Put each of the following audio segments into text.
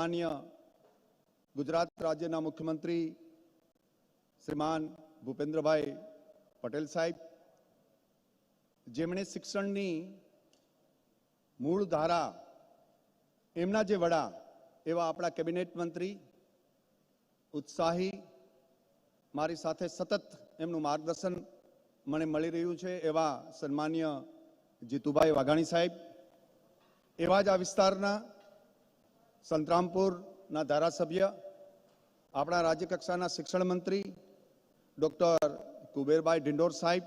માન્ય ગુજરાત રાજ્યના મુખ્યમંત્રી શ્રીમાન ભૂપેન્દ્રભાઈ પટેલ સાહેબ, જેમણે શિક્ષણની મૂળ ધારા એમના જે વડા એવા આપણા કેબિનેટ મંત્રી ઉત્સાહી મારી સાથે સતત એમનું માર્ગદર્શન મને મળી રહ્યું છે એવા સન્માન્ય જીતુભાઈ વાઘાણી સાહેબ. એવા જ આ વિસ્તારના સંતરામપુરના ધારાસભ્ય, આપણા રાજ્યકક્ષાના શિક્ષણ મંત્રી, ડૉક્ટર કુબેરભાઈ ઢિંડોર સાહેબ,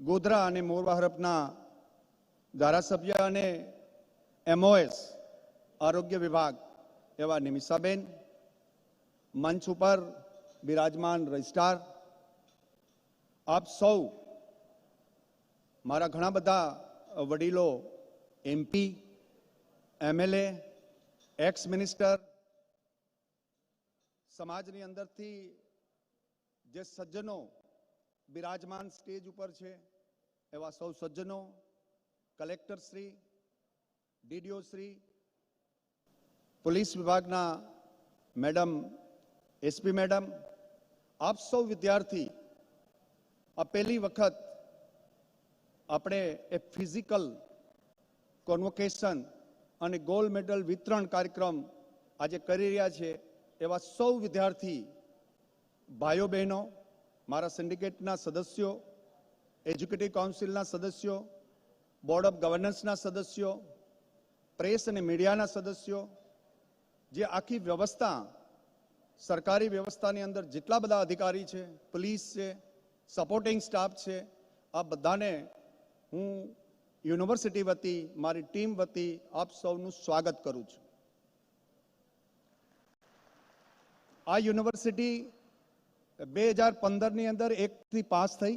ગોધરા અને મોરવા હરપના ધારાસભ્ય અને એમઓએસ આરોગ્ય વિભાગ એવા નિમિષાબેન, મંચ ઉપર બિરાજમાન રજિસ્ટ્રાર, આપ સૌ, મારા ઘણા બધા વડીલો, એમપી, એમએલએ એક્સ મિનિસ્ટર સમાજની અંદરથી જે સજ્જનો બિરાજમાન સ્ટેજ ઉપર છે, એવા સૌ સજ્જનો, collector Shri, DDO Shri, police વિભાગના મેડમ એસપી મેડમ, આપ સૌ વિદ્યાર્થી, આ પહેલી વખત આપણે એ ફિઝિકલ કોન્વોકેશન અને ગોલ્ડ મેડલ વિતરણ કાર્યક્રમ આજે કરી રહ્યા છે એવા સૌ વિદ્યાર્થી, ભાઈઓ બહેનો, મારા સિન્ડિકેટના સદસ્યો, એજ્યુકેટિવ કાઉન્સિલના સદસ્યો, બોર્ડ ઓફ ગવર્નન્સના સદસ્યો, પ્રેસ અને મીડિયાના સદસ્યો, જે આખી વ્યવસ્થા, સરકારી વ્યવસ્થાની અંદર જેટલા બધા અધિકારી છે, પોલીસ છે સપોર્ટિંગ સ્ટાફ છે, આ બધાને હું યુનિવર્સિટી વતી, મારી ટીમ વતી આપ સૌનું સ્વાગત કરું છું. આ યુનિવર્સિટી બે હજાર પંદરની અંદર એકથી પાસ થઈ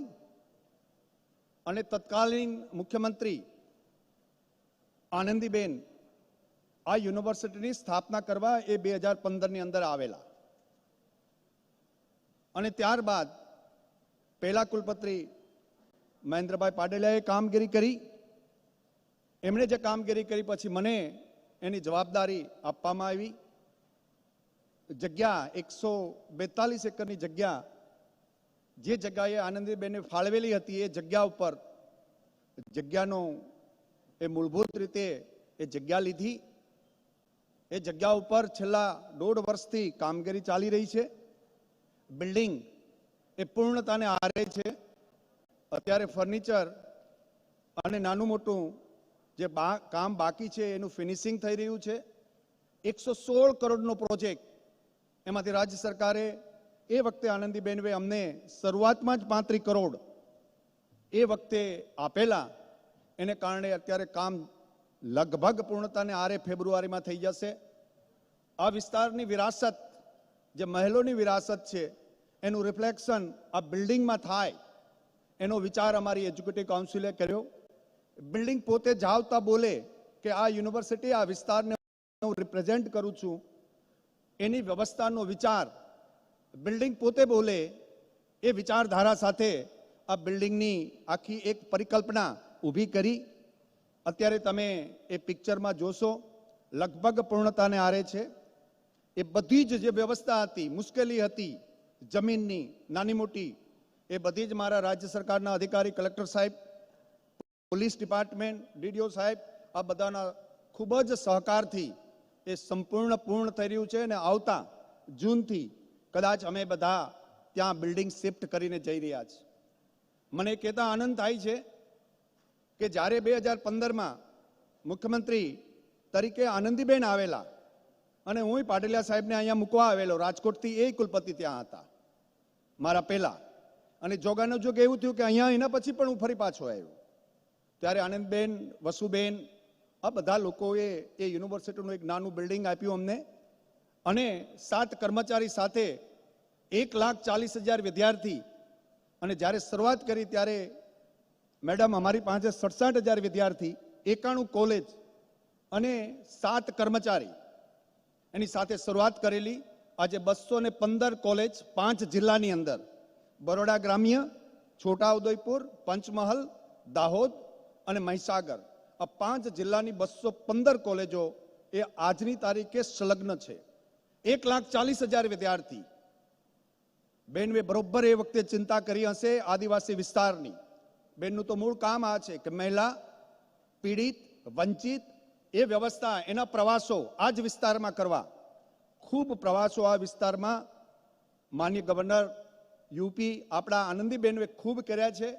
અને તત્કાલીન મુખ્યમંત્રી આનંદીબેન આ યુનિવર્સિટીની સ્થાપના કરવા એ બે હજાર પંદરની અંદર આવેલા. અને ત્યારબાદ પહેલા કુલપતિ મહેન્દ્રભાઈ પાડેલાએ કામગીરી કરી એમણે જે કામગીરી કરી, પછી મને એની જવાબદારી આપવામાં આવી. જગ્યા એકસો બેતાલીસ એકરની જગ્યા, જે જગ્યાએ આનંદીબેને ફાળવેલી હતી, એ જગ્યા ઉપર જગ્યાનો એ મૂળભૂત રીતે એ જગ્યા લીધી. એ જગ્યા ઉપર છેલ્લા દોઢ વર્ષથી કામગીરી ચાલી રહી છે. બિલ્ડિંગ એ પૂર્ણતાને આરે છે. અત્યારે ફર્નિચર અને નાનું મોટું જે કામ બાકી છે, એનું ફિનિશિંગ થઈ રહ્યું છે. એકસો સોળ કરોડનો પ્રોજેક્ટ એમાંથી રાજ્ય સરકારે એ વખતે આનંદીબેનવે અમને શરૂઆતમાં જ પાંત્રીસ કરોડ એ વખતે આપેલા. એને કારણે અત્યારે કામ લગભગ પૂર્ણતાને આરે ફેબ્રુઆરીમાં થઈ જશે. આ વિસ્તારની વિરાસત, જે મહેલોની વિરાસત છે, એનું રિફ્લેક્શન આ બિલ્ડિંગમાં થાય એનો વિચાર અમારી એજ્યુકેટિવ કાઉન્સિલે કર્યો. બિલ્ડિંગ પોતે જાવતા બોલે કે આ યુનિવર્સિટી આ વિસ્તારને હું રિપ્રેઝેન્ટ કરું છું. એની વ્યવસ્થાનો વિચાર બિલ્ડિંગ પોતે બોલે એ વિચારધારા સાથે આ બિલ્ડિંગની આખી એક પરિકલ્પના ઊભી કરી. અત્યારે તમે એ પિક્ચરમાં જોશો, લગભગ પૂર્ણતાને આરે છે. એ બધી જ જે વ્યવસ્થા હતી, મુશ્કેલી હતી, જમીનની, નાની મોટી, એ બધી જ મારા રાજ્ય સરકારના અધિકારી કલેક્ટર સાહેબ પોલીસ ડિપાર્ટમેન્ટ, ડીડીઓ સાહેબ, આ બધાના ખૂબ જ સહકારથી એ સંપૂર્ણ પૂર્ણ થઈ રહ્યું છે અને આવતા જૂનથી કદાચ અમે બધા ત્યાં બિલ્ડિંગ શિફ્ટ કરીને જઈ રહ્યા છીએ. મને કહેતા આનંદ થાય છે કે જ્યારે બે હજાર પંદરમાં મુખ્યમંત્રી તરીકે આનંદીબેન આવેલા અને હું પાટીલિયા સાહેબને અહીંયા મૂકવા આવેલો, રાજકોટથી એ કુલપતિ ત્યાં હતા, મારા પહેલાં. અને જોગાનો જોગ એવું થયું કે અહીંયા એના પછી પણ હું ફરી પાછો આવ્યો. ત્યારે આનંદબેન, વસુબેન, આ બધા લોકોએ એ યુનિવર્સિટીનું એક નાનું બિલ્ડિંગ આપ્યું અમને. અને સાત કર્મચારી સાથે એક લાખ ચાલીસ હજાર વિદ્યાર્થી. અને જ્યારે શરૂઆત કરી ત્યારે મેડમ અમારી પાસે સડસઠ હજાર વિદ્યાર્થી, એકાણું કોલેજ અને સાત કર્મચારી. એની સાથે શરૂઆત કરેલી. આજે બસો ને પંદર કોલેજ પાંચ જિલ્લાની અંદર. બરોડા ગ્રામ્ય છોટાઉદેપુર પંચમહલ, દાહોદ અને મહીસાગર. આ પાંચ જિલ્લાની બસો પંદર કોલેજો એ આજની તારીખે સંલગ્ન છે. એક લાખ ચાલીસ હજાર વિદ્યાર્થી. બેનવે બરોબર એ વખતે ચિંતા કરી હશે આદિવાસી વિસ્તારની. બેનનું તો મૂળ કામ આ છે કે મહિલા, પીડિત, વંચિત એ વ્યવસ્થા, એના પ્રવાસો આ જ વિસ્તારમાં કરવા. ખૂબ પ્રવાસો આ વિસ્તારમાં માન્ય ગવર્નર યુપી આપણા આનંદીબેનવે ખૂબ કર્યા છે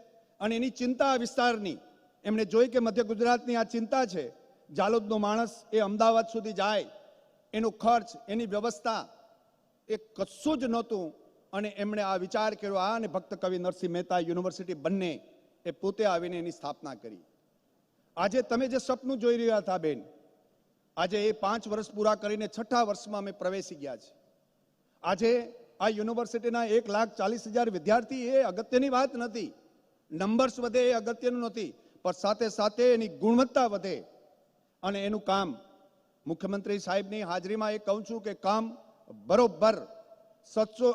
અને એની ચિંતા આ વિસ્તારની એમણે જોઈ કે મધ્ય ગુજરાતની આ ચિંતા છે, જાલોદનો માણસ એ અમદાવાદ સુધી જાય, એનો ખર્ચ, એની વ્યવસ્થા એ કશું જ નહોતું. અને એમણે આ વિચાર કર્યો, આ અને ભક્ત કવિ નરસિંહ મહેતા યુનિવર્સિટી બંને એ પોતે આવીને એની સ્થાપના કરી. આજે તમે જે સપનું જોઈ રહ્યા હતા બેન, આજે એ પાંચ વર્ષ પૂરા કરીને છઠ્ઠા વર્ષમાં અમે પ્રવેશી ગયા છે આજે આ યુનિવર્સિટીના એક લાખ ચાલીસ હજાર વિદ્યાર્થી એ અગત્યની વાત નથી. નંબર્સ વધે એ અગત્યનું નથી. પણ સાથે સાથે એની ગુણવત્તા વધે. અને એનું કામ મુખ્યમંત્રી સાહેબની હાજરીમાં એ કહું છું કે કામ બરોબર સાતસો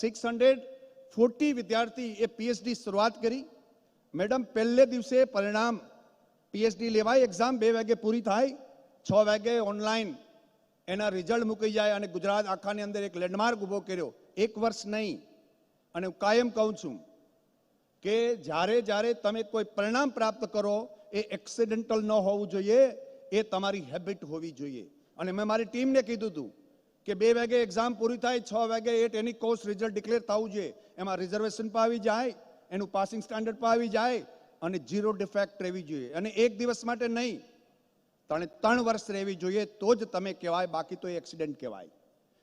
સિક્સ હંડ્રેડ ફોર્ટી વિદ્યાર્થી એ પીએચડી શરૂઆત કરી. મેડમ, પહેલે દિવસે પરિણામ પીએચડી લેવાય એક્ઝામ બે વાગે પૂરી થાય, છ વાગે ઓનલાઈન એના રિઝલ્ટ મૂકી જાય અને ગુજરાત આખાની અંદર એક લેન્ડમાર્ક ઊભો કર્યો. એક વર્ષ નહીં. અને હું કાયમ કહું છું કે જ્યારે જ્યારે તમે કોઈ પરિણામ પ્રાપ્ત કરો, એ એક્સિડેન્ટલ ન હોવું જોઈએ, એ તમારી હેબિટ હોવી જોઈએ. અને મેં મારી ટીમને કીધું હતું કે બે વાગે એક્ઝામ પૂરી થાય, છ વાગે at any course result declare થવું જોઈએ. એમાં રિઝર્વેશન પર આવી જાય, એનું પાસિંગ સ્ટાન્ડર્ડ પર આવી જાય, અને જીરો ડિફેક્ટ રહેવી જોઈએ. અને એક દિવસ માટે નહીં, ત્રણે ત્રણ વર્ષ રહેવી જોઈએ, તો જ તમે કહેવાય, બાકી તો એ એક્સિડન્ટ કહેવાય.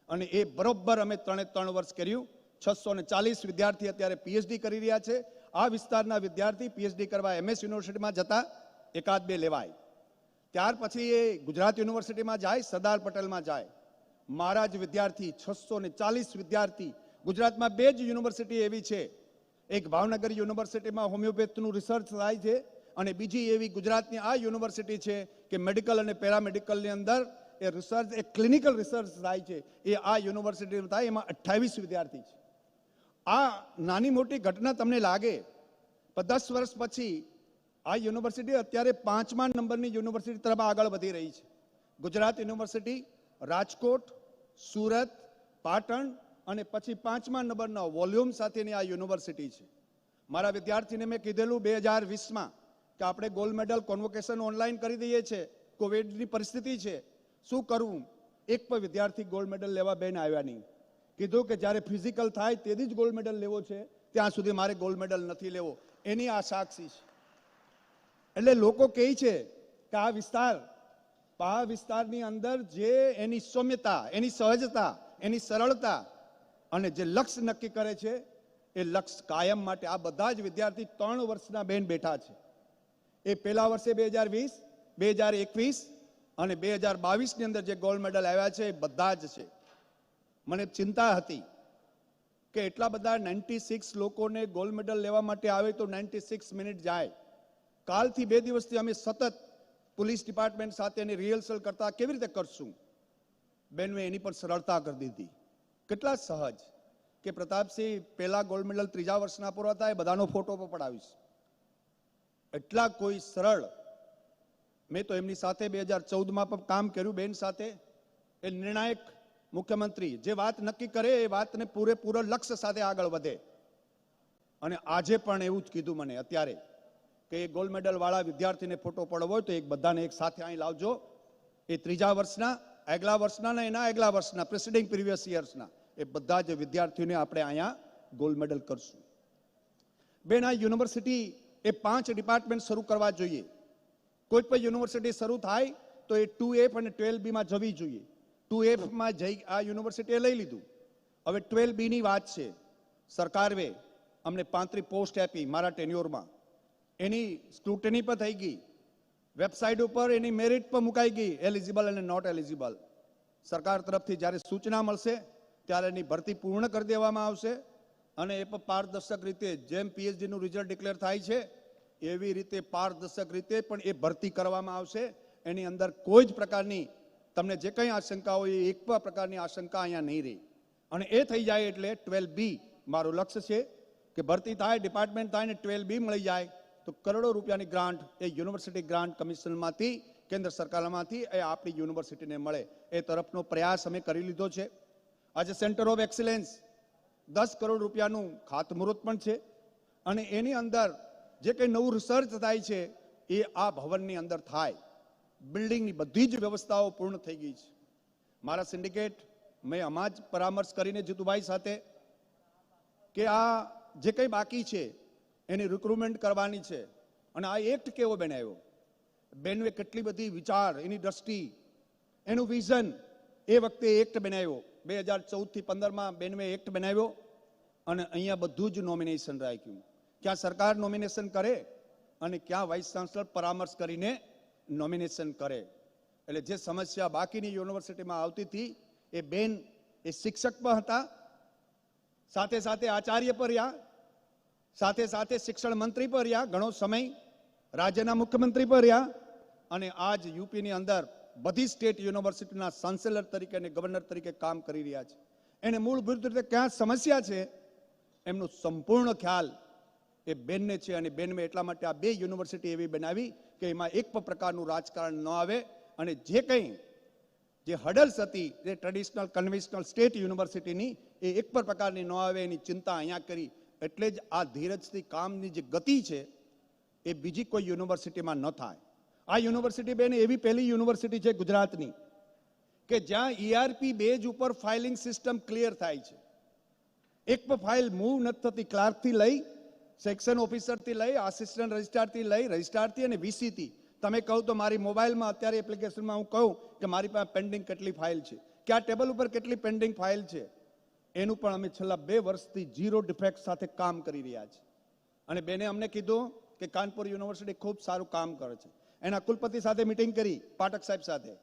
અને એ બરોબર અમે ત્રણે ત્રણ વર્ષ કર્યું. છસો ને ચાલીસ વિદ્યાર્થી અત્યારે પીએચડી કરી રહ્યા છે. આ વિસ્તારના વિદ્યાર્થી પીએચડી કરવા એમએસ યુનિવર્સિટીમાં જતા એકાદ બે લેવાય. ત્યાર પછી એ ગુજરાત યુનિવર્સિટીમાં જાય, સરદાર પટેલમાં જાય. મારા જ વિદ્યાર્થી, છસો ને ચાલીસ વિદ્યાર્થી. ગુજરાતમાં બે જ યુનિવર્સિટી એવી છે. એક ભાવનગર યુનિવર્સિટીમાં હોમિયોપેથનું રિસર્ચ થાય છે અને બીજી એવી ગુજરાતની આ યુનિવર્સિટી છે કે મેડિકલ અને પેરામેડિકલની અંદર એ રિસર્ચ એ ક્લિનિકલ રિસર્ચ થાય છે. એ આ યુનિવર્સિટીમાં થાય, એમાં અઠ્ઠાવીસ વિદ્યાર્થી છે. આ નાની મોટી ઘટના તમને લાગે, પણ દસ વર્ષ પછી આ યુનિવર્સિટી અત્યારે પાંચમા નંબરની યુનિવર્સિટી તરફ આગળ વધી રહી છે. ગુજરાત યુનિવર્સિટી, રાજકોટ, સુરત, પાટણ અને પછી પાંચમા નંબરના વોલ્યુમ સાથેની આ યુનિવર્સિટી છે. મારા વિદ્યાર્થીને મેં કીધેલું બે હજાર વીસમાં કે આપણે ગોલ્ડ મેડલ કોન્વોકેશન ઓનલાઈન કરી દઈએ છીએ કોવિડની પરિસ્થિતિ છે. શું કરવું? એક પણ વિદ્યાર્થી ગોલ્ડ મેડલ લેવા બેન આવ્યા નહીં. કીધું કે જ્યારે ફિઝિકલ થાય તેથી જ ગોલ્ડ મેડલ લેવો છે, ત્યાં સુધી મારે ગોલ્ડ મેડલ નથી લેવો. એની આ સાક્ષી છે. એટલે લોકો કહે છે કે આ વિસ્તાર, આ વિસ્તારની અંદર જે એની સૌમ્યતા, એની સહજતા, એની સરળતા અને જે લક્ષ્ય નક્કી કરે છે, એ લક્ષ્ય કાયમ માટે આ બધા જ વિદ્યાર્થી ત્રણ વર્ષના બેન બેઠા છે. એ પહેલા વર્ષે બે હજાર વીસ, બે હજાર એકવીસ અને બે હજાર બાવીસની અંદર જે ગોલ્ડ મેડલ આવ્યા છે, એ બધા જ છે. મને ચિંતા હતી કે એટલા બધા નાઇન્ટી સિક્સ લોકોને ગોલ્ડ મેડલ લેવા માટે આવે તો નાઇન્ટી સિક્સ મિનિટ જાય. કાલથી બે દિવસથી અમે સતત પોલીસ ડિપાર્ટમેન્ટ સાથે એની રિહર્સલ કરતા કેવી રીતે કરશું? બેનવે એની પર સરળતા કરી દીધી. કેટલા સહજ કે પ્રતાપસિંહ પહેલા ગોલ્ડ મેડલ ત્રીજા વર્ષના પૂરા થાય બધાનો ફોટો પણ પડાવીશ. એટલા કોઈ સરળ. મેં તો એમની સાથે બે હજાર ચૌદમાં પણ કામ કર્યું બેન સાથે. એ નિર્ણાયક મુખ્યમંત્રી, જે વાત નક્કી કરે એ વાતને પૂરેપૂરો લક્ષ્ય સાથે આગળ વધે. અને આજે પણ એવું જ કીધું મને અત્યારે કે એ ગોલ્ડ મેડલ વાળા વિદ્યાર્થીને ફોટો પડવો હોય તો એક બધાને એક સાથે અહીં લાવજો. એ ત્રીજા વર્ષના, આગલા વર્ષના ને એના આગલા વર્ષના, પ્રેસિડિંગ પ્રીવિયસ યર્સના. એ બધા જ વિદ્યાર્થીઓને આપણે અહીંયા ગોલ્ડ મેડલ કરશું. બેન, આ યુનિવર્સિટી એ પાંચ ડિપાર્ટમેન્ટ શરૂ કરવા જોઈએ. કોઈ પણ યુનિવર્સિટી શરૂ થાય તો એ ટુ એફ અને ટ્વેલ્વ બીમાં જવી જોઈએ. ટુ એફમાં જઈ આ યુનિવર્સિટીએ લઈ લીધું. હવે ટ્વેલ્વ બીની વાત છે. સરકારે અમને પાંત્રી પોસ્ટ આપી મારા ટેન્યોરમાં. એની સ્ક્રુટની પણ થઈ ગઈ. વેબસાઇટ ઉપર એની મેરિટ પણ મુકાઈ ગઈ, એલિજિબલ અને નોટ એલિજિબલ. સરકાર તરફથી જ્યારે સૂચના મળશે, ત્યારે એની ભરતી પૂર્ણ કરી દેવામાં આવશે અને એ પણ પારદર્શક રીતે જેમ પીએચડીનું રિઝલ્ટ ડિક્લેર થાય છે, એવી રીતે પારદર્શક રીતે પણ એ ભરતી કરવામાં આવશે. એની અંદર કોઈ જ પ્રકારની તમને જે કંઈ આશંકા હોય એ એક પણ પ્રકારની આશંકા અહીંયા નહીં રહી. અને એ થઈ જાય એટલે ટ્વેલ્વ બી મારું લક્ષ્ય છે કે ભરતી થાય, ડિપાર્ટમેન્ટ થાય ને ટ્વેલ્વ બી મળી જાય, તો કરોડો રૂપિયાની ગ્રાન્ટ એ યુનિવર્સિટી ગ્રાન્ટ કમિશનમાંથી, કેન્દ્ર સરકારમાંથી એ આપણી યુનિવર્સિટીને મળે. એ તરફનો પ્રયાસ અમે કરી લીધો છે. આજે સેન્ટર ઓફ એક્સેલન્સ દસ કરોડ રૂપિયાનું ખાતમુહૂર્ત પણ છે. અને એની અંદર જે કંઈ નવું રિસર્ચ થાય છે એ આ ભવનની અંદર થાય. બિલ્ડિંગની બધી જ વ્યવસ્થાઓ પૂર્ણ થઈ ગઈ છે. મારા સિન્ડિકેટ મેં આમાં જ પરામર્શ કરીને જીતુભાઈ સાથે કે આ જે કંઈ બાકી છે, એની રિક્રુટમેન્ટ કરવાની છે. અને આ એક્ટ કેવો બનાવ્યો? બેનવે કેટલી બધી વિચાર, એની દ્રષ્ટિ, એનું વિઝન એ વખતે એક્ટ બનાવ્યો. બે હજાર ચૌદથી પંદરમાં બેનવે એક્ટ બનાવ્યો અને અહીંયા બધું જ નોમિનેશન રાખ્યું. ક્યાં સરકાર નોમિનેશન કરે અને ક્યાં વાઇસ ચાન્સલર પરામર્શ કરીને નોમિનેશન કરે. એટલે જે સમસ્યા બાકીની યુનિવર્સિટીમાં આવતી હતી, એ બેન, એ શિક્ષક પણ હતા. સાથે સાથે આચાર્ય પર રહ્યા. સાથે સાથે શિક્ષણ મંત્રી પર રહ્યા. ઘણો સમય રાજ્યના મુખ્યમંત્રી પર રહ્યા. અને આજ યુપીની અંદર બધી સ્ટેટ યુનિવર્સિટીના ચાન્સેલર તરીકે અને ગવર્નર તરીકે કામ કરી રહ્યા છે. એને મૂળભૂત રીતે ક્યાં સમસ્યા છે? એમનો સંપૂર્ણ ખ્યાલ એ બેનને છે અને બેનમે એટલા માટે આ બે યુનિવર્સિટી એવી બનાવી કે એમાં એક પણ પ્રકારનું રાજકારણ ન આવે અને જે કંઈ જે હડલ્સ હતી, જે ટ્રેડિશનલ કન્વેન્શનલ સ્ટેટ યુનિવર્સિટીની એ એક પણ પ્રકારની ન આવે એની ચિંતા અહીંયા કરી. એટલે જ આ ધીરજથી કામની જે ગતિ છે, એ બીજી કોઈ યુનિવર્સિટીમાં ન થાય. આ યુનિવર્સિટી બેન એવી પહેલી યુનિવર્સિટી છે ગુજરાતની, કે જ્યાં ઈઆરપી બેઝ ઉપર ફાઇલિંગ સિસ્ટમ ક્લિયર થાય છે. એક પણ ફાઇલ મૂવ નથી થતી, ક્લાર્કથી લઈ સેક્શન ઓફિસરથી લઈ આસિસ્ટન્ટ રજિસ્ટ્રારથી લઈ રજિસ્ટ્રારથી અને વીસીથી તમે કહો તો મારી મોબાઈલમાં અત્યારે એપ્લિકેશનમાં હું કહું કે મારી પાસે પેન્ડિંગ કેટલી ફાઇલ છે. કે ટેબલ ઉપર કેટલી પેન્ડિંગ ફાઇલ છે? એનું પણ અમે છેલ્લા બે વર્ષથી ઝીરો ડિફેક્ટ સાથે કામ કરી રહ્યા છીએ. અને બેને અમને કીધું કે કાનપુર યુનિવર્સિટી ખૂબ સારું કામ કરે છે. એના કુલપતિ સાથે મિટિંગ કરી, પાઠક સાહેબ સાથે.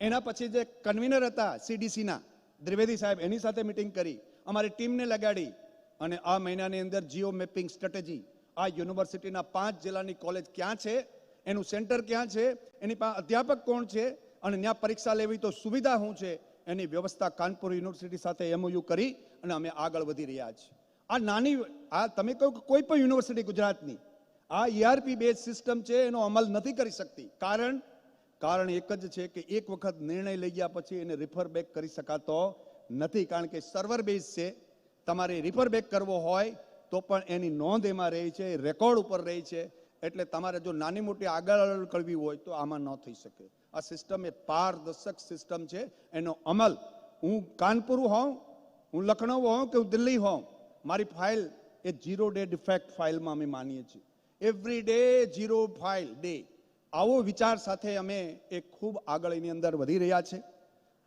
એના પછી જે કન્વીનર હતા સીડીસીના દ્વિવેદી સાહેબ એની સાથે મિટિંગ કરી. અમારી ટીમને લગાડી. અને આ મહિનાની અંદર જીઓ મેપિંગ સ્ટ્રેટેજી આ યુનિવર્સિટીના પાંચ જિલ્લાની કોલેજ ક્યાં છે, એનું સેન્ટર ક્યાં છે, એની પાસે અધ્યાપક કોણ છે અને ત્યાં પરીક્ષા લેવી તો સુવિધા શું છે, એની વ્યવસ્થા કાનપુર યુનિવર્સિટી સાથે એમઓયુ કરી અને અમે આગળ વધી રહ્યા છીએ. આ નાની આ તમે કહો કે કોઈ પણ યુનિવર્સિટી ગુજરાતની, આ ઈઆરપી બેઝ સિસ્ટમ છે એનો અમલ નથી કરી શકતી. કારણ કારણ એક જ છે કે એક વખત નિર્ણય લઈ ગયા પછી એને રિફર બેક કરી શકાતો નથી. કારણ કે સર્વર બેઝ છે તમારે રિપર બેક કરવો હોય, તો પણ એની નોંધ એમાં રહી છે રેકોર્ડ ઉપર રહી છે. એટલે તમારે જો નાની મોટી આગળ કરવી હોય, તો આમાં ન થઈ શકે. આ સિસ્ટમ એ પારદર્શક સિસ્ટમ છે. એનો અમલ હું કાનપુર હોઉં, હું લખનઉ હોઉં કે હું દિલ્હી હોઉં, મારી ફાઇલ એ જીરો ડે ડિફેક્ટ ફાઇલમાં અમે માનીએ છીએ. Every day zero file day આવો વિચાર સાથે અમે એ ખૂબ આગળ એની અંદર વધી રહ્યા છે.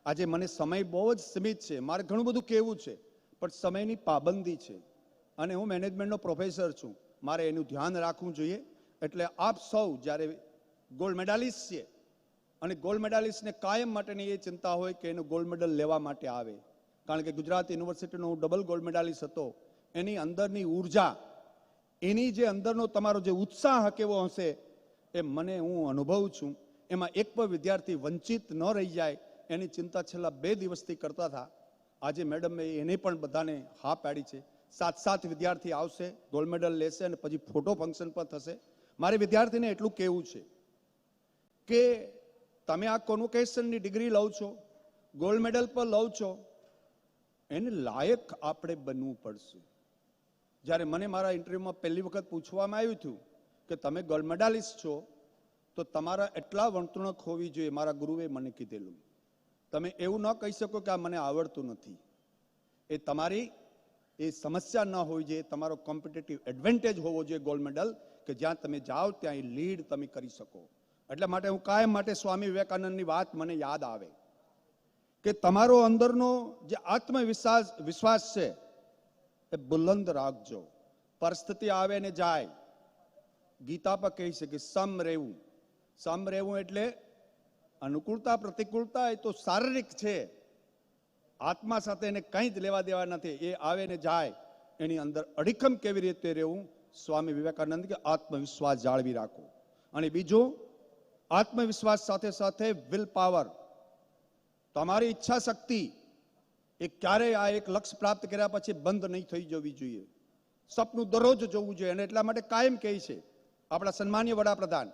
આજે મને સમય બહુ જ સીમિત છે. મારે ઘણું બધું કહેવું છે. પણ સમયની પાબંદી છે. અને હું મેનેજમેન્ટનો પ્રોફેસર છું. મારે એનું ધ્યાન રાખવું જોઈએ. એટલે આપ સૌ જ્યારે ગોલ્ડ મેડાલિસ્ટ છે, અને ગોલ્ડ મેડાલિસ્ટને કાયમ માટેની એ ચિંતા હોય કે એનું ગોલ્ડ મેડલ લેવા માટે આવે. કારણ કે ગુજરાત યુનિવર્સિટીનો હું ડબલ ગોલ્ડ મેડાલિસ્ટ હતો. એની અંદરની ઊર્જા, એની જે અંદરનો તમારો જે ઉત્સાહ કેવો હશે, એ મને હું અનુભવું છું. એમાં એક પણ વિદ્યાર્થી વંચિત ન રહી જાય એની ચિંતા છેલ્લા બે દિવસથી કરતા હતા. આજે મેડમે એને પણ બધાને હા પાડી છે. સાત સાત વિદ્યાર્થી આવશે, ગોલ્ડ મેડલ લેશે અને પછી ફોટો ફંક્શન પણ થશે. મારે વિદ્યાર્થીને એટલું કહેવું છે કે તમે આ કોન્વોકેશનની ડિગ્રી લઉં છો, ગોલ્ડ મેડલ પર લઉં છો, એને લાયક આપણે બનવું પડશે. જ્યારે મને મારા ઇન્ટરવ્યુમાં પહેલી વખત પૂછવામાં આવ્યું હતું કે તમે ગોલ્ડ મેડાલિસ્ટ છો, તો તમારા એટલા વર્તણૂક હોવી જોઈએ, મારા ગુરુએ મને કીધેલું. તમે એવું ન કહી શકો કે આ મને આવડતું નથી. એ તમારી, એ સમસ્યા ન હોવી જોઈએ તમારો કોમ્પિટેટિવ એડવાન્ટેજ હોવો જોઈએ ગોલ્ડ મેડલ, કે જ્યાં તમે જાઓ ત્યાં એ લીડ તમે કરી શકો. એટલા માટે હું કાયમ માટે સ્વામી વિવેકાનંદની વાત મને યાદ આવે. કે તમારો અંદરનો જે આત્મવિશ્વાસ, વિશ્વાસ છે, એ બુલંદ રાખજો. પરિસ્થિતિ આવે ને જાય. ગીતા પર કહી છે કે સમ રહેવું. સમ રહેવું એટલે અનુકૂળતા, પ્રતિકૂળતા એ તો શારીરિક છે. આત્મા સાથે એને કંઈ જ લેવા દેવા નથી. એ આવે ને જાય, એની અંદર અડીખમ કેવી રીતે રહેવું? સ્વામી વિવેકાનંદ કે આત્મવિશ્વાસ જાળવી રાખો. અને બીજું, આત્મવિશ્વાસ સાથે સાથે વિલ પાવર. તમારી ઈચ્છા શક્તિ એ ક્યારેય આ એક લક્ષ્ય પ્રાપ્ત કર્યા પછી બંધ નહીં થઈ જવી જોઈએ. સપનું દરરોજ જોવું જોઈએ અને એટલા માટે કાયમ કહે છે આપણા સન્માનીય વડાપ્રધાન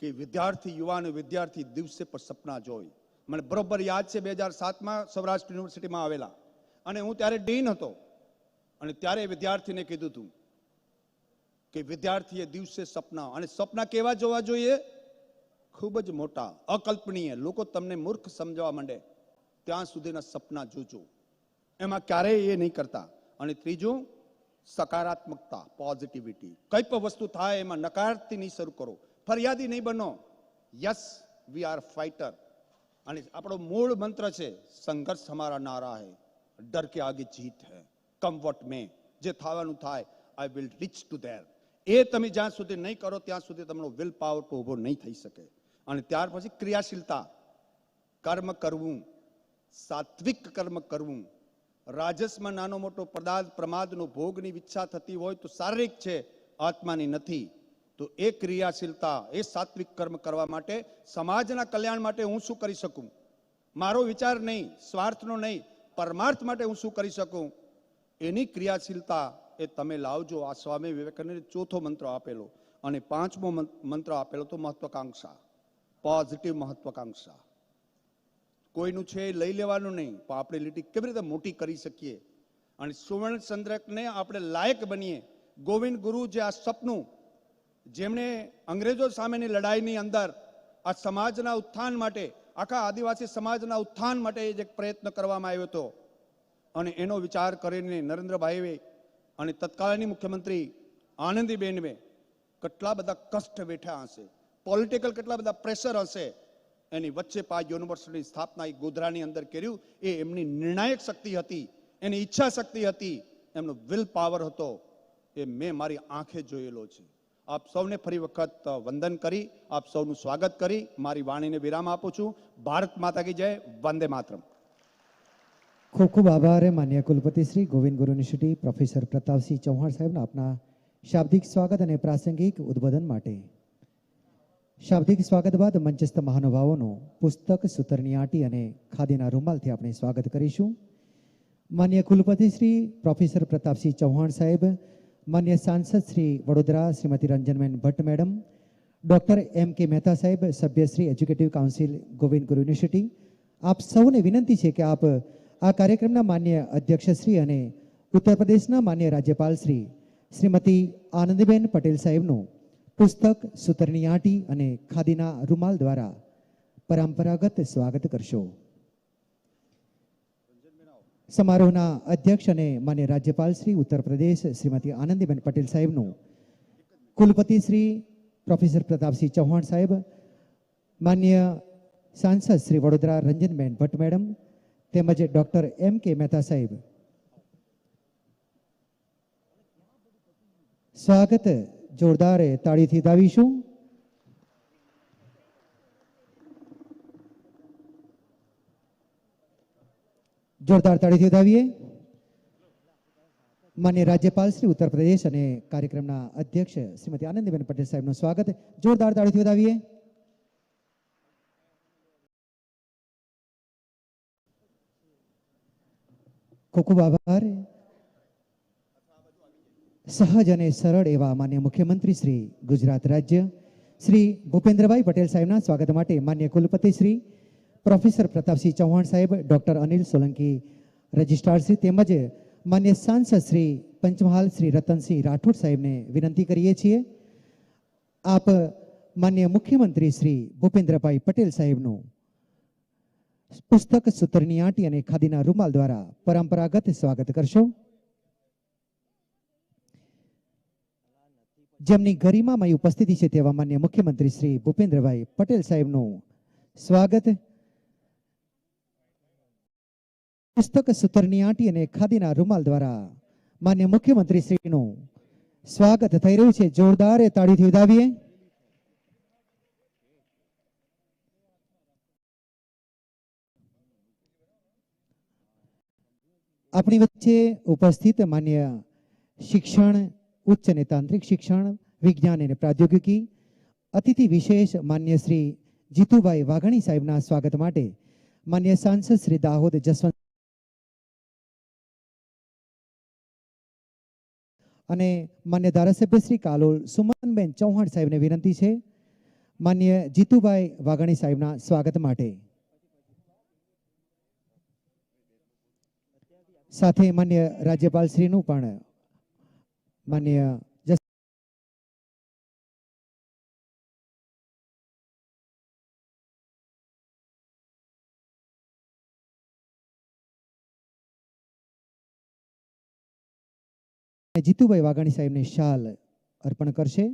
કે વિદ્યાર્થી યુવાન વિદ્યાર્થી દિવસે પર સપના જોઈ મને બરોબર યાદ છે બે હજાર સાતમાં સૌરાષ્ટ્ર યુનિવર્સિટીમાં આવેલા. અને હું ત્યારે ડીન હતો. અને ત્યારે વિદ્યાર્થીને કીધું હતું કે વિદ્યાર્થીએ દિવસે સપના. અને સપના કેવા જોવા જોઈએ? ખૂબ જ મોટા, અકલ્પનીય. લોકો તમને મૂર્ખ સમજવા માંડે. ત્યાં સુધીના સપના જોજો. એમાં ક્યારેય એ નહીં કરતા. અને ત્રીજું, સકારાત્મકતા પોઝિટિવિટી કઈ પણ વસ્તુ થાય એમાં નકારથી નહીં શરૂ કરો. ફરિયાદી નહીં બનો. યસ વી આર ફાઇટર અને આપણો મૂળ મંત્ર છે, સંઘર્ષ હમારા નારા હે. ડર કે આગે જીત હે. કમ વોટ મે જે થવાનું થાય I will reach to there એ તમે જ્યાં સુધી નહીં કરો, ત્યાં સુધી તમારો વિલ પાવર તો ઊભો નહીં થઈ શકે. અને ત્યાર પછી ક્રિયાશીલતા. કર્મ કરવું, સાત્વિક કર્મ કરવું. રાજસમાં નાનો મોટો પદાર્થ, પ્રમાદનો ભોગની ઈચ્છા થતી હોય તો શારીરિક છે, આત્માની નથી. તો એ ક્રિયાશીલતા, એ સાત્વિક કર્મ કરવા માટે સમાજના કલ્યાણ માટે હું શું કરી શકું? મારો વિચાર નહીં, સ્વાર્થનો નહીં, પરમાર્થ માટે હું શું કરી શકું? એની ક્રિયાશીલતા એ તમે લાવજો. આ સ્વામી વિવેકાનંદે ચોથો મંત્ર આપેલો અને પાંચમો મંત્ર આપેલો તો મહત્વકાંક્ષા પોઝિટિવ મહત્વકાંક્ષા. કોઈનું છે એ લઈ લેવાનું નહીં, પણ આપણે લીટી કેવી રીતે મોટી કરી શકીએ? અને સુવર્ણ ચંદ્રકને આપણે લાયક બનીએ. ગોવિંદ ગુરુ જે આ સપનું જેમણે અંગ્રેજો સામેની લડાઈની અંદર આ સમાજના ઉત્થાન માટે, આખા આદિવાસી સમાજના ઉત્થાન માટે જે પ્રયત્ન કરવામાં આવ્યો હતો. અને એનો વિચાર કરીને નરેન્દ્રભાઈએ અને તત્કાલીન મુખ્યમંત્રી આનંદીબેનવે કેટલા બધા કષ્ટ વેઠ્યા હશે પોલિટિકલ કેટલા બધા પ્રેશર હશે, એની વચ્ચે પા યુનિવર્સિટીની સ્થાપના એ ગોધરાની અંદર કર્યું, એ એમની નિર્ણાયક શક્તિ હતી, એની ઈચ્છા શક્તિ હતી, એમનો વિલ પાવર હતો, એ મેં મારી આંખે જોયેલો છે. આપ સૌને ફરી વખત વંદન કરી, આપ સૌનું સ્વાગત કરી. મારી વાણીને વિરામ આપું છું. ભારત માતા કી જય, વંદે માતરમ. ખૂબ ખૂબ આભાર. માન્ય કુલપતિ શ્રી ગોવિંદ ગુરુ યુનિવર્સિટી પ્રોફેસર પ્રતાપસિંહ ચૌહાણ સાહેબના આપના શાબ્દિક સ્વાગત અને પ્રાસંગિક ઉદ્બોધન માટે. શાબ્દિક સ્વાગત બાદ મંચસ્થ મહાનુભાવોનું પુસ્તક સૂતરની આંટી અને ખાદીના રૂમાલથી આપણે સ્વાગત કરીશું. માન્ય કુલપતિ શ્રી પ્રોફેસર પ્રતાપસિંહ ચૌહાણ સાહેબ માન્ય સાંસદ Shri Vadodara Shrimati Ranjanben Bhatt madam doctor M K Mehta સાહેબ સભ્ય Shri executive council Govind Guru university આપ સૌને વિનંતી છે કે આપ આ કાર્યક્રમના માન્ય અધ્યક્ષ શ્રી અને ઉત્તર પ્રદેશના માન્ય રાજ્યપાલ શ્રી શ્રીમતી આનંદીબેન પટેલ સાહેબનું પુસ્તક સૂતરની આંટી અને ખાદીના રૂમાલ દ્વારા પરંપરાગત સ્વાગત કરશો સમારોહના અધ્યક્ષ અને માન્ય રાજ્યપાલ શ્રી ઉત્તર પ્રદેશ શ્રીમતી આનંદીબેન પટેલ સાહેબનું. કુલપતિ શ્રી પ્રોફેસર પ્રતાપસિંહ ચૌહાણ સાહેબ, માન્ય સાંસદ શ્રી વડોદરા રંજનબેન ભટ્ટ મેડમ, તેમજ ડૉક્ટર એમ કે મહેતા સાહેબ. સ્વાગત જોરદાર તાળીથી દાવીશું જોરદાર તાળીથી દાવીએ માન્ય રાજ્યપાલ શ્રી ઉત્તર પ્રદેશ અને કાર્યક્રમના અધ્યક્ષ શ્રીમતી આનંદીબેન પટેલ સાહેબનું સ્વાગત. જોરદાર તાળીથી વધાવીએ. ખૂબ ખૂબ આભાર. સહજ અને સરળ એવા માન્ય મુખ્યમંત્રી શ્રી ગુજરાત રાજ્ય. શ્રી ભૂપેન્દ્રભાઈ પટેલ સાહેબના સ્વાગત માટે માન્ય કુલપતિ શ્રી પ્રોફેસર પ્રતાપસિંહ ચૌહાણ સાહેબ, ડૉક્ટર અનિલ સોલંકી, રજિસ્ટ્રાર શ્રી તેમજ માન્ય સાંસદ શ્રી પંચમહાલ શ્રી રતનસિંહ રાઠોડ સાહેબને વિનંતી કરીએ છીએ. આપ માન્ય મુખ્યમંત્રી શ્રી ભૂપેન્દ્રભાઈ પટેલ સાહેબનું પુસ્તક સૂત્રની આંટી અને ખાદીના રૂમાલ દ્વારા પરંપરાગત સ્વાગત કરશો. જેમની ગરિમામય ઉપસ્થિતિ છે તેવા માન્ય મુખ્યમંત્રી શ્રી ભૂપેન્દ્રભાઈ પટેલ સાહેબનું સ્વાગત. પુસ્તક સૂત્રની આંટી અને ખાદીના રૂમાલ દ્વારા માન્ય મુખ્યમંત્રી સ્વાગત થઈ રહ્યું છે. જોરદાર તાળીથી વધાવીએ આપણી વચ્ચે ઉપસ્થિત માન્ય શિક્ષણ, ઉચ્ચ અને તાંત્રિક શિક્ષણ, વિજ્ઞાન અને પ્રાદ્યોગિકી, અતિથિ વિશેષ માન્ય શ્રી જીતુભાઈ વાઘાણી સાહેબના સ્વાગત માટે માન્ય સાંસદ શ્રી દાહોદ જસવંત અને માન્ય ધારાસભ્ય શ્રી કાલોલ સુમનબેન ચૌહાણ સાહેબને વિનંતી છે. માન્ય જીતુભાઈ વાઘાણી સાહેબના સ્વાગત માટે. સાથે માન્ય રાજ્યપાલ શ્રીનું પણ માન્ય જસ જીતુભાઈ વાઘાણી સાહેબને શાલ અર્પણ કરશે.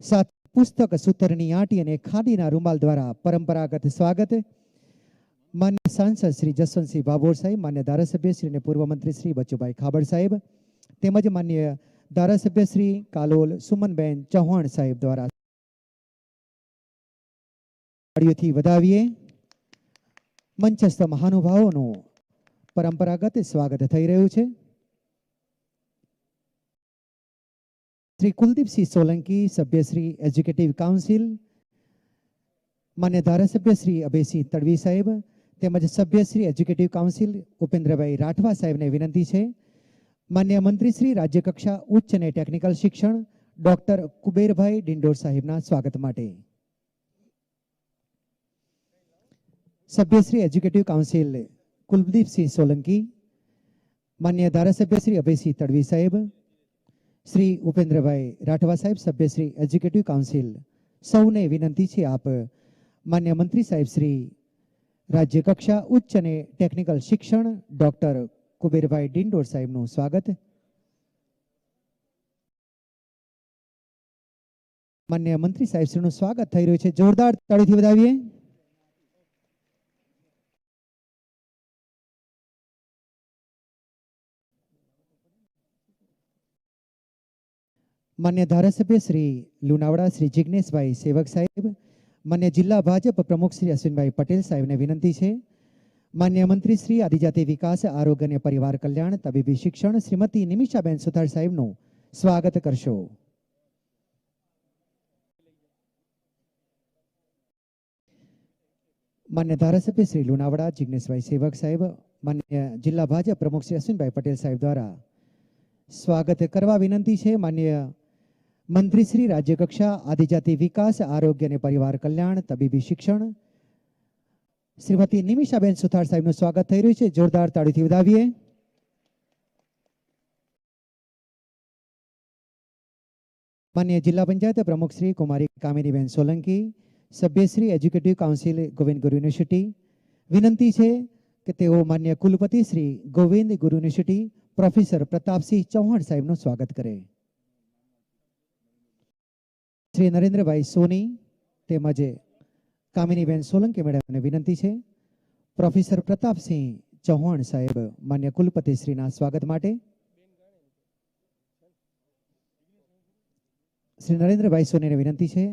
સાત પુસ્તક સૂતરની આંટી અને ખાદીના રૂમાલ દ્વારા પરંપરાગત સ્વાગત. માન્ય સાંસદ શ્રી જસવંતસિંહ ભાભોર સાહેબ, માન્ય ધારાસભ્ય શ્રી અને પૂર્વ મંત્રી શ્રી બચુભાઈ ખાબડ સાહેબ, તેમજ માન્ય ધારાસભ્ય શ્રી કાલોલ સુમનબેન ચૌહાણ સાહેબ દ્વારા તાળીઓથી વધાવીએ. મંચસ્થ મહાનુભાવોનું પરંપરાગત સ્વાગત થઈ રહ્યું છે. શ્રી કુલદીપસિંહ સોલંકી સભ્યશ્રી એજ્યુકેટિવ કાઉન્સિલ માન્ય ધારાસભ્ય શ્રી અભયસિંહ તડવી સાહેબ, તેમજ સભ્ય એજ્યુકેટિવ કાઉન્સિલ ઉપેન્દ્રભાઈ રાઠવા સાહેબને વિનંતી છે. માન્ય મંત્રી રાજ્યકક્ષા ઉચ્ચ અને ટેકનિકલ શિક્ષણ, ડોક્ટર કુબેરભાઈ ડિંડોર સાહેબના સ્વાગત માટે. સભ્ય શ્રી એજ્યુકેટિવ કાઉન્સિલ કુલદીપસિંહ સોલંકી, માન્ય ધારાસભ્ય શ્રી અભયસિંહ તડવી સાહેબ શ્રી ઉપેન્દ્રભાઈ રાઠવા સાહેબ, સભ્ય શ્રી એજ્યુકેટિવ કાઉન્સિલ સૌને વિનંતી છે આપ માન્ય મંત્રી સાહેબ શ્રી રાજ્ય કક્ષા ઉચ્ચ અને ટેકનિકલ શિક્ષણ ડોક્ટર કુબેરભાઈ ડિંડોર સાહેબનું સ્વાગત. માન્ય મંત્રી સાહેબ શ્રીનું સ્વાગત થઈ રહ્યું છે. જોરદાર તાળીથી વધાવીએ. માન્ય ધારાસભ્ય શ્રી લુણાવડા શ્રી જિજ્ઞેશભાઈ સેવક સાહેબ માન્ય જિલ્લા ભાજપ પ્રમુખ શ્રી અશ્વિનભાઈ પટેલ સાહેબને વિનંતી છે. માન્ય મંત્રી શ્રી આદિજાતિ વિકાસ આરોગ્ય અને પરિવાર કલ્યાણ તબીબી શિક્ષણ શ્રીમતી નિમિષાબેન સુથાર સાહેબનું સ્વાગત કરશો માન્ય ધારાસભ્ય શ્રી લુણાવડા જિજ્ઞેશભાઈ સેવક સાહેબ માન્ય જિલ્લા ભાજપ પ્રમુખ શ્રી અશ્વિનભાઈ પટેલ સાહેબ દ્વારા સ્વાગત કરવા વિનંતી છે. માન્ય મંત્રી શ્રી રાજ્યકક્ષા આદિજાતિ વિકાસ, આરોગ્ય અને પરિવાર કલ્યાણ, તબીબી શિક્ષણ. શ્રીમતી નિમિષાબેન સુથાર સાહેબનું સ્વાગત થઈ રહ્યું છે. જોરદાર તાળીથી વધાવીએ. માન્ય જિલ્લા પંચાયત પ્રમુખ શ્રી કુમારી Kaminiben Solanki સભ્યશ્રી executive council Govind Guru university. વિનંતી છે કે તેઓ માન્ય કુલપતિ શ્રી ગોવિંદ ગુરુ યુનિવર્સિટી પ્રોફેસર પ્રતાપસિંહ ચૌહાણ સાહેબનું સ્વાગત કરે. શ્રી નરેન્દ્રભાઈ સોની તેમજ કામિનીબેન સોલંકી મેડમને વિનંતી છે. પ્રોફેસર પ્રતાપસિંહ ચૌહાણ સાહેબ માન્ય કુલપતિ શ્રીના સ્વાગત માટે. શ્રી નરેન્દ્રભાઈ સોનીને વિનંતી છે.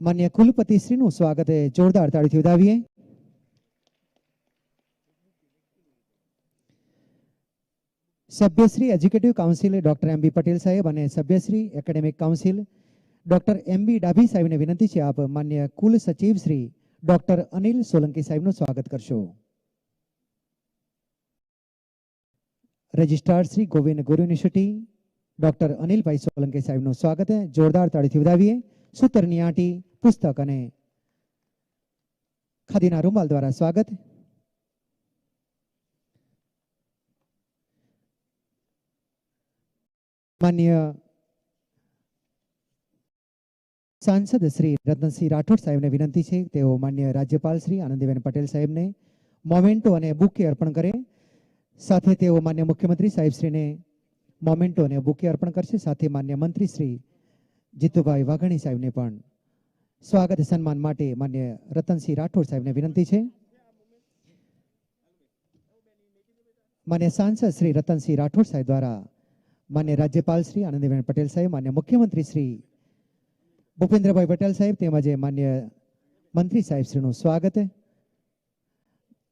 માન્ય કુલપતિ શ્રીનું સ્વાગત જોરદાર તાળીથી વધાવીએ સભ્યશ્રી executive council doctor M B Patel સાહેબ અને સભ્યશ્રી academic council doctor M B Dabhi સાહેબને વિનંતી છે આપ માન્ય કુલ સચિવ શ્રી ડોક્ટર અનિલ સોલંકી સાહેબનું સ્વાગત કરશો. Registrar Shri Govind Guru university doctor અનિલભાઈ સોલંકી સાહેબનું સ્વાગત જોરદાર તાળીથી વધાવીએ. સૂતરની આંટી, પુસ્તક અને ખાદીના રૂમાલ દ્વારા સ્વાગત. માન્ય સાંસદ શ્રી રતનસિંહ રાઠોડ સાહેબને વિનંતી છે. તેઓ માન્ય રાજ્યપાલ શ્રી આનંદીબેન પટેલ સાહેબને મોમેન્ટો અને બુકે અર્પણ કરે. સાથે તેઓ માન્ય મુખ્યમંત્રી સાહેબશ્રીને મોમેન્ટો અને બુકે અર્પણ કરશે. સાથે માન્ય મંત્રી શ્રી જીતુભાઈ વાઘાણી સાહેબને પણ સ્વાગત સન્માન માટે માન્ય રતનસિંહ રાઠોડ સાહેબને વિનંતી છે. માન્ય સાંસદ શ્રી રતનસિંહ રાઠોડ સાહેબ દ્વારા માન્ય રાજ્યપાલ શ્રી આનંદીબેન પટેલ સાહેબ માન્ય મુખ્યમંત્રી શ્રી ભૂપેન્દ્રભાઈ પટેલ સાહેબ તેમજ માન્ય મંત્રી સાહેબ શ્રીનું સ્વાગત.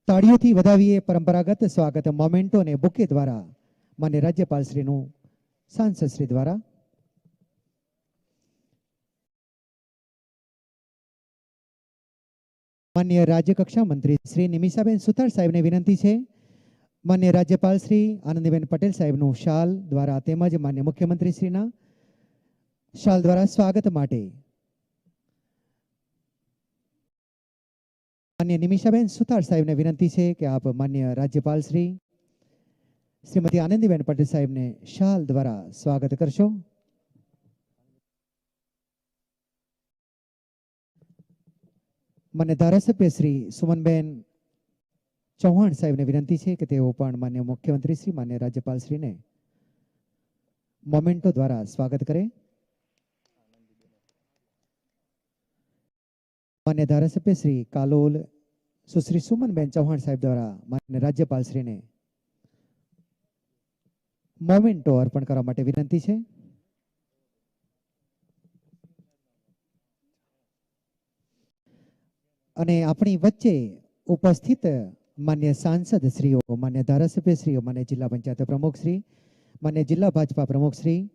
તાળીઓથી વધાવીએ પરંપરાગત સ્વાગત મોમેન્ટો અને બુકે દ્વારા માન્ય રાજ્યપાલ શ્રીનું સાંસદ શ્રી દ્વારા. માન્ય રાજ્યકક્ષા મંત્રી શ્રી નિમિષાબેન સુથાર સાહેબને વિનંતી છે માન્ય રાજ્યપાલ શ્રી આનંદીબેન પટેલ સાહેબનું શાલ દ્વારા તેમજ માન્ય મુખ્યમંત્રી શ્રીના શાલ દ્વારા સ્વાગત માટે. માન્ય નિમિષાબેન સુતાર સાહેબને વિનંતી છે કે આપ માન્ય રાજ્યપાલ શ્રી શ્રીમતી આનંદીબેન પટેલ સાહેબને શાલ દ્વારા સ્વાગત કરશો. મને ધારાસભ્ય શ્રી સુમનબેન ચૌહાણ સાહેબને વિનંતી છે કે તેઓ પણ માન્ય મુખ્યમંત્રી શ્રી, માન્ય રાજ્યપાલ શ્રીને મોમેન્ટો દ્વારા સ્વાગત કરે. માન્ય ધારાસભ્ય શ્રી કાલોલ સુશ્રી સુમનબેન ચૌહાણ સાહેબ દ્વારા માન્ય રાજ્યપાલ શ્રીને મોમેન્ટો અર્પણ કરવા માટે વિનંતી છે. અને આપણી વચ્ચે ઉપસ્થિત માન્ય સાંસદ શ્રીઓ, માન્ય ધારાસભ્ય શ્રીઓ, માન્ય જિલ્લા પંચાયત પ્રમુખ શ્રી, માન્ય જિલ્લા ભાજપા પ્રમુખ શ્રી,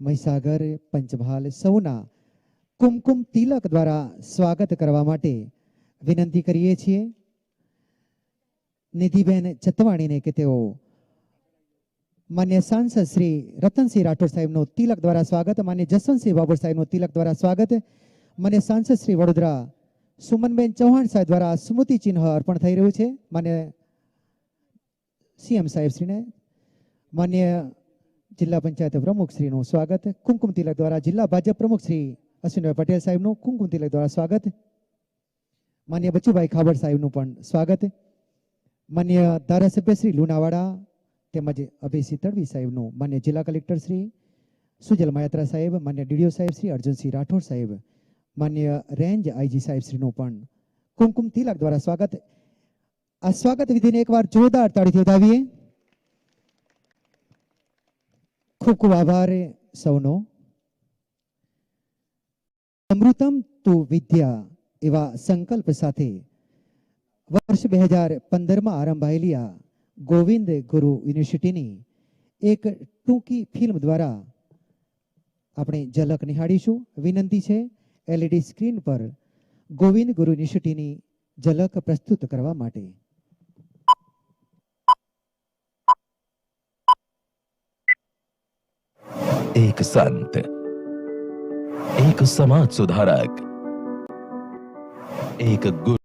મહીસાગર પંચમહાલ સૌના કુમકુમ તિલક દ્વારા સ્વાગત કરવા માટે વિનંતી કરીએ છીએ. નિધિબેન ચતવાણીને કે તેઓ માન્ય સાંસદ શ્રી રતનસિંહ રાઠોડ સાહેબનું તિલક દ્વારા સ્વાગત, માન્ય જસવંતસિંહ બાબર સાહેબનું તિલક દ્વારા સ્વાગત, માન્ય સાંસદ શ્રી વડોદરા સુમનબેન ચૌહાણ સાહેબ દ્વારા સ્મૃતિ ચિહ્ન અર્પણ થઈ રહ્યું છે. માન્ય સીએમ સાહેબ શ્રીને માન્ય જિલ્લા પંચાયત પ્રમુખ શ્રીનું સ્વાગત. કુમકુમ તિલક દ્વારા જિલ્લા ભાજપ પ્રમુખ શ્રી અશ્વિનભાઈ પટેલ સાહેબનું, કુમકુમ તિલક દ્વારા સ્વાગત. માન્ય બચુભાઈ ખાબડ સાહેબનું પણ સ્વાગત. માન્ય ધારાસભ્ય શ્રી લુણાવાડા તેમજ અભયસિંહ તડવી સાહેબનું, માન્ય જિલ્લા કલેક્ટર શ્રી સુજલ માયાત્રા સાહેબ, માન્ય ડીડીઓ સાહેબ શ્રી અર્જુનસિંહ રાઠોડ સાહેબ માન્ય રેન્જ આઈજી સાહેબશ્રીનું પણ કુમકુમ તિલક દ્વારા સ્વાગત. આ સ્વાગત વિધિને એકવાર જોરદાર તાળીથી વધાવીએ. ખૂબ ખૂબ આભાર સૌનો. અમૃતમ તું વિદ્યા એવા સંકલ્પ સાથે વર્ષ બે હજાર પંદરમાં આરંભાયેલી આ ગોવિંદ ગુરુ યુનિવર્સિટીની એક ટૂંકી ફિલ્મ દ્વારા આપણે ઝલક નિહાળીશું. વિનંતી છે એલઈડી સ્ક્રીન પર ગોવિંદ ગુરુ યુનિવર્સિટીની ઝલક પ્રસ્તુત કરવા માટે. એક સંત, એક સમાજ સુધારક, એક ગુરુ